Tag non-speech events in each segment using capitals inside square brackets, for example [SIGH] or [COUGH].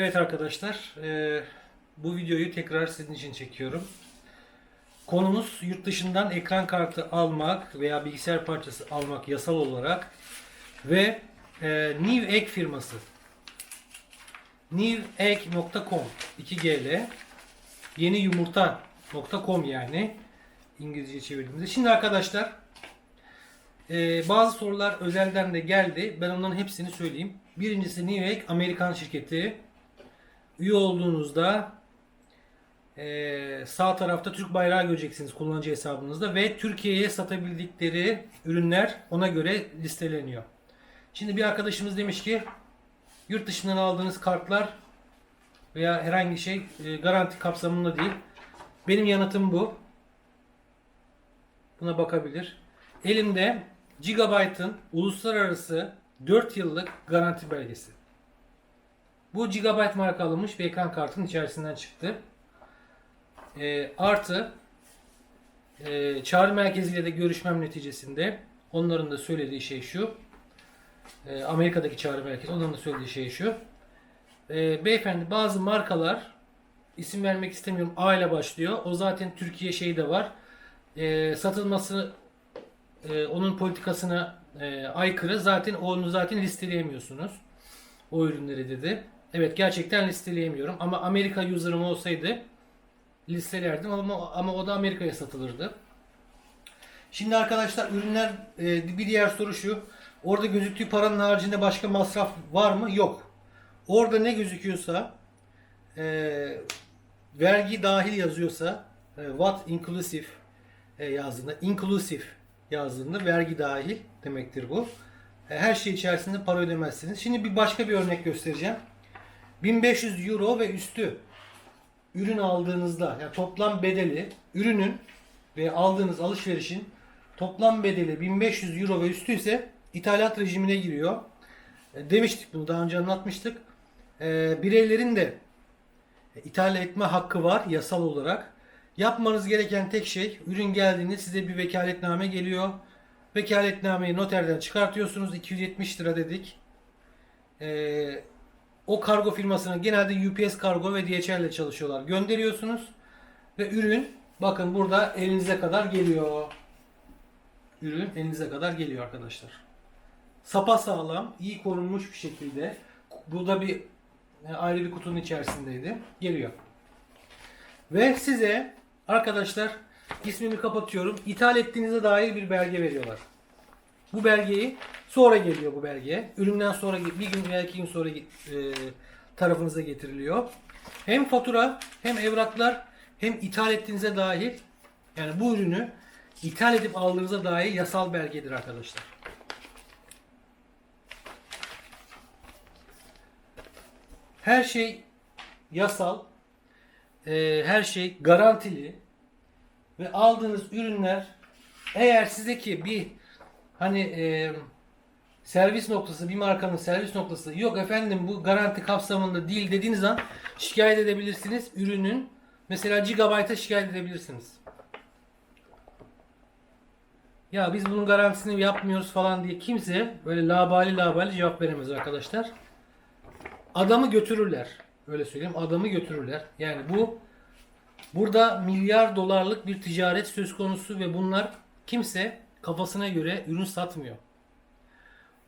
Evet arkadaşlar, e, bu videoyu tekrar sizin için çekiyorum. Konumuz yurt dışından ekran kartı almak veya bilgisayar parçası almak yasal olarak ve e, Newegg firması. Newegg.com 2G'le yeni yumurta.com yani İngilizce çevirdiğimizde. Şimdi arkadaşlar e, bazı sorular özelden de geldi. Ben onların hepsini söyleyeyim. Birincisi Newegg Amerikan şirketi. Üye olduğunuzda e, sağ tarafta Türk bayrağı göreceksiniz kullanıcı hesabınızda ve Türkiye'ye satabildikleri ürünler ona göre listeleniyor. Şimdi bir arkadaşımız demiş ki yurt dışından aldığınız kartlar veya herhangi şey e, garanti kapsamında değil. Benim yanıtım bu. Buna bakabilir. Elimde Gigabyte'ın uluslararası 4 yıllık garanti belgesi. Bu Gigabyte marka alınmış bir ekran kartının içerisinden çıktı. E, artı e, çağrı merkeziyle de görüşmem neticesinde onların da söylediği şey şu. E, Amerika'daki çağrı merkezi onların da söylediği şey şu. E, beyefendi bazı markalar isim vermek istemiyorum A ile başlıyor. O zaten Türkiye şeyi de var. E, satılması e, onun politikasına e, aykırı. Zaten onu zaten listeleyemiyorsunuz. O ürünleri dedi. Evet gerçekten listeleyemiyorum ama Amerika user'ım olsaydı listelerdim ama ama o da Amerika'ya satılırdı. Şimdi arkadaşlar ürünler e, bir diğer soru şu. Orada gözüktüğü paranın haricinde başka masraf var mı? Yok. Orada ne gözüküyorsa e, vergi dahil yazıyorsa e, what inclusive e, yazdığında inclusive yazdığında vergi dahil demektir bu. E, her şey içerisinde para ödemezsiniz. Şimdi bir başka bir örnek göstereceğim. 1500 euro ve üstü ürün aldığınızda yani toplam bedeli ürünün ve aldığınız alışverişin toplam bedeli 1500 euro ve üstü ise ithalat rejimine giriyor. E, demiştik bunu daha önce anlatmıştık. E, bireylerin de ithal etme hakkı var yasal olarak. Yapmanız gereken tek şey ürün geldiğinde size bir vekaletname geliyor. Vekaletnameyi noterden çıkartıyorsunuz. 270 lira dedik. Ee, o kargo firmasına genelde UPS kargo ve DHL ile çalışıyorlar. Gönderiyorsunuz ve ürün bakın burada elinize kadar geliyor. Ürün elinize kadar geliyor arkadaşlar. Sapa sağlam, iyi korunmuş bir şekilde. Burada bir e, ayrı bir kutunun içerisindeydi. Geliyor. Ve size arkadaşlar ismimi kapatıyorum. İthal ettiğinize dair bir belge veriyorlar. Bu belgeyi sonra geliyor bu belge. Üründen sonra bir gün veya iki gün sonra e, tarafınıza getiriliyor. Hem fatura hem evraklar hem ithal ettiğinize dahil yani bu ürünü ithal edip aldığınıza dair yasal belgedir arkadaşlar. Her şey yasal, e, her şey garantili ve aldığınız ürünler eğer sizdeki bir hani e, servis noktası bir markanın servis noktası yok efendim bu garanti kapsamında değil dediğiniz an şikayet edebilirsiniz ürünün mesela gigabyte'a şikayet edebilirsiniz. Ya biz bunun garantisini yapmıyoruz falan diye kimse böyle labali labali cevap veremez arkadaşlar. Adamı götürürler. Öyle söyleyeyim. Adamı götürürler. Yani bu burada milyar dolarlık bir ticaret söz konusu ve bunlar kimse kafasına göre ürün satmıyor.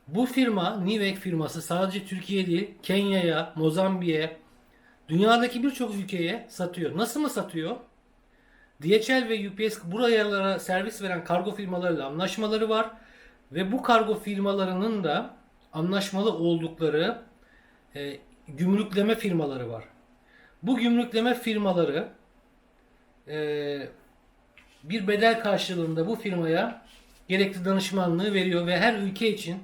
Bu firma, Nivek firması sadece Türkiye değil, Kenya'ya, Mozambik'e, dünyadaki birçok ülkeye satıyor. Nasıl mı satıyor? DHL ve UPS buralara servis veren kargo firmalarıyla anlaşmaları var ve bu kargo firmalarının da anlaşmalı oldukları e, gümrükleme firmaları var. Bu gümrükleme firmaları e, bir bedel karşılığında bu firmaya gerekli danışmanlığı veriyor ve her ülke için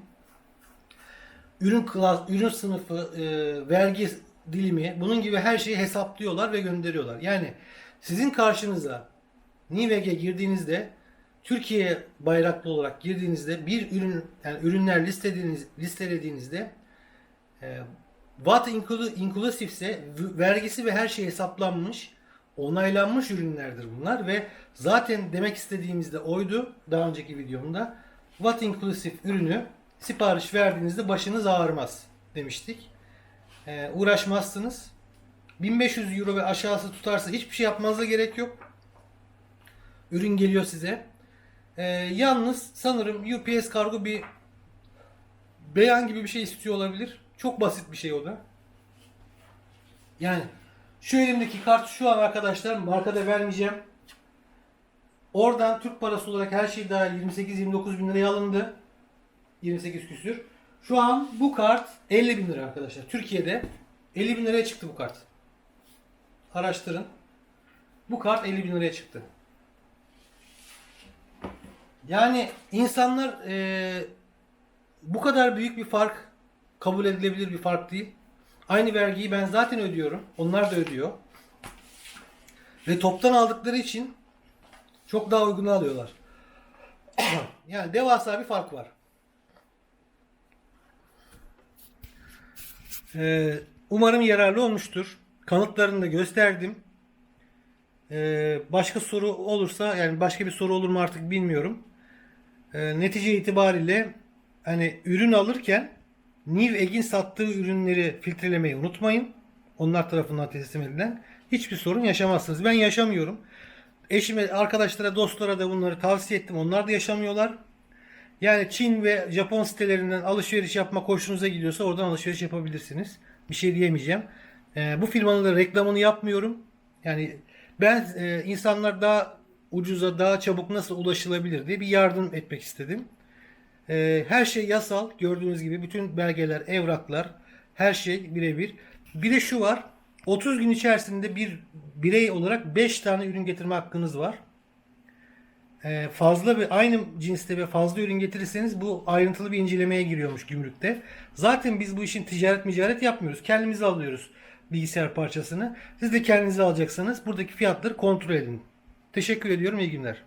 ürün klas, ürün sınıfı, e, vergi dilimi bunun gibi her şeyi hesaplıyorlar ve gönderiyorlar. Yani sizin karşınıza Nivegg'e girdiğinizde Türkiye bayraklı olarak girdiğinizde bir ürün yani ürünler listediğiniz listelediğinizde e, What inclusive ise vergisi ve her şey hesaplanmış, onaylanmış ürünlerdir bunlar ve zaten demek istediğimiz de oydu daha önceki videomda. What inclusive ürünü sipariş verdiğinizde başınız ağrımaz demiştik. Ee, uğraşmazsınız. 1500 euro ve aşağısı tutarsa hiçbir şey yapmanıza gerek yok. Ürün geliyor size. Ee, yalnız sanırım UPS kargo bir beyan gibi bir şey istiyor olabilir. Çok basit bir şey o da. Yani şu elimdeki kart şu an arkadaşlar markada vermeyeceğim. Oradan Türk parası olarak her şey dahil 28-29 bin liraya alındı. 28 küsür. Şu an bu kart 50 bin lira arkadaşlar. Türkiye'de 50 bin liraya çıktı bu kart. Araştırın. Bu kart 50 bin liraya çıktı. Yani insanlar eee, bu kadar büyük bir fark kabul edilebilir bir fark değil. Aynı vergiyi ben zaten ödüyorum. Onlar da ödüyor. Ve toptan aldıkları için çok daha uyguna alıyorlar. [CLEARS THROAT] yani devasa bir fark var. Ee, umarım yararlı olmuştur. Kanıtlarını da gösterdim. Ee, başka soru olursa yani başka bir soru olur mu artık bilmiyorum. Ee, netice itibariyle hani ürün alırken Niveg'in sattığı ürünleri filtrelemeyi unutmayın. Onlar tarafından teslim edilen hiçbir sorun yaşamazsınız. Ben yaşamıyorum. Eşime, arkadaşlara, dostlara da bunları tavsiye ettim. Onlar da yaşamıyorlar. Yani Çin ve Japon sitelerinden alışveriş yapmak hoşunuza gidiyorsa oradan alışveriş yapabilirsiniz. Bir şey diyemeyeceğim. Ee, bu firmanın da reklamını yapmıyorum. Yani ben e, insanlar daha ucuza, daha çabuk nasıl ulaşılabilir diye bir yardım etmek istedim. Ee, her şey yasal. Gördüğünüz gibi bütün belgeler, evraklar, her şey birebir. Bir de şu var. 30 gün içerisinde bir birey olarak 5 tane ürün getirme hakkınız var. Ee, fazla ve aynı cinste ve fazla ürün getirirseniz bu ayrıntılı bir incelemeye giriyormuş gümrükte. Zaten biz bu işin ticaret ticaret yapmıyoruz. Kendimiz alıyoruz bilgisayar parçasını. Siz de kendinize alacaksanız buradaki fiyatları kontrol edin. Teşekkür ediyorum. İyi günler.